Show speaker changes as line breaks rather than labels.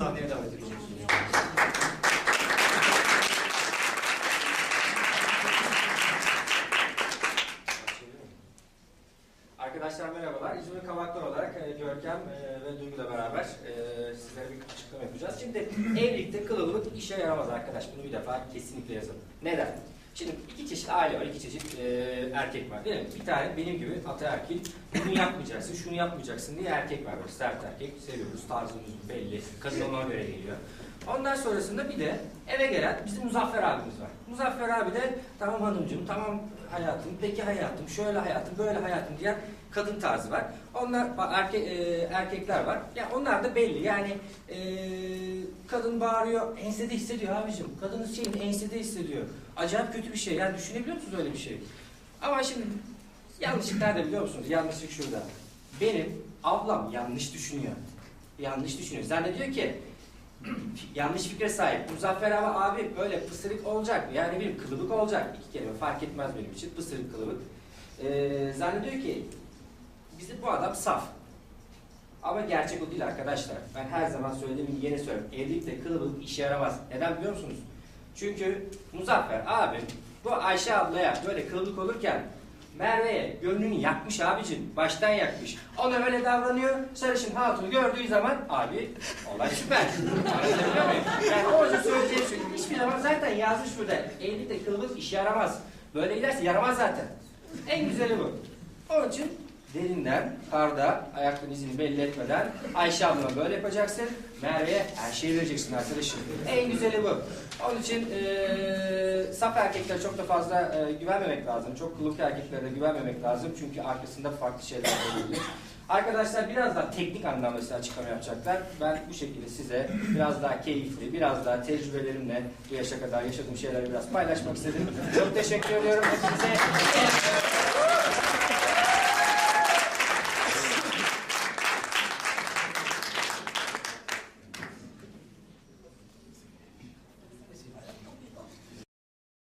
sahneye davet edeceğiz. Arkadaşlar merhabalar. İzmir Kavaklar olarak e, Görkem e, ve Duygu'la beraber e, sizlere bir açıklama yapacağız. Şimdi evlilikte kılıbılık işe yaramaz arkadaş. Bunu bir defa kesinlikle yazın. Neden? Şimdi iki çeşit aile var, iki çeşit e, erkek var değil mi? Bir tane benim gibi ataerkil, bunu yapmayacaksın, şunu yapmayacaksın diye erkek var. Böyle sert erkek, seviyoruz, tarzımız belli, kadın ona göre geliyor. Ondan sonrasında bir de eve gelen bizim Muzaffer abimiz var. Muzaffer abi de tamam hanımcığım, tamam hayatım, peki hayatım, şöyle hayatım, böyle hayatım diyen kadın tarzı var. Onlar erke, e, erkekler var. Ya onlar da belli. Yani e, kadın bağırıyor, ensede hissediyor abicim. Kadının şeyini ensede hissediyor. Acayip kötü bir şey. Yani düşünebiliyor musunuz öyle bir şey? Ama şimdi yanlışlık nerede biliyor musunuz? Yanlışlık şurada. Benim ablam yanlış düşünüyor. Yanlış düşünüyor. Zannediyor ki yanlış fikre sahip. Muzaffer abi, abi böyle pısırık olacak. Yani bir kılıbık olacak. İki kelime fark etmez benim için. Pısırık kılıbık. Ee, zannediyor ki bizi bu adam saf. Ama gerçek o değil arkadaşlar. Ben her zaman söylediğim gibi yeni söylüyorum. Evlilikte kılıbık işe yaramaz. Neden biliyor musunuz? Çünkü Muzaffer abi bu Ayşe ablaya böyle kılıbık olurken Merve'ye gönlünü yakmış abicim. Baştan yakmış. Ona öyle davranıyor. Sarışın hatunu gördüğü zaman abi olay süper. Anlatabiliyor muyum? Yani o yüzden söyleyeceğim şey. Hiçbir zaman zaten yazmış burada. Evlilikte kılıbık işe yaramaz. Böyle giderse yaramaz zaten. En güzeli bu. Onun için derinden, karda, ayakların izini belli etmeden Ayşe ablama böyle yapacaksın. Merve'ye her şeyi vereceksin arkadaşım. En güzeli bu. Onun için eee saf erkeklere çok da fazla eee, güvenmemek lazım. Çok kılık erkeklere de güvenmemek lazım. Çünkü arkasında farklı şeyler olabilir. Arkadaşlar biraz daha teknik anlamda size açıklama yapacaklar. Ben bu şekilde size biraz daha keyifli, biraz daha tecrübelerimle bu yaşa kadar yaşadığım şeyleri biraz paylaşmak istedim. Çok teşekkür ediyorum hepinize.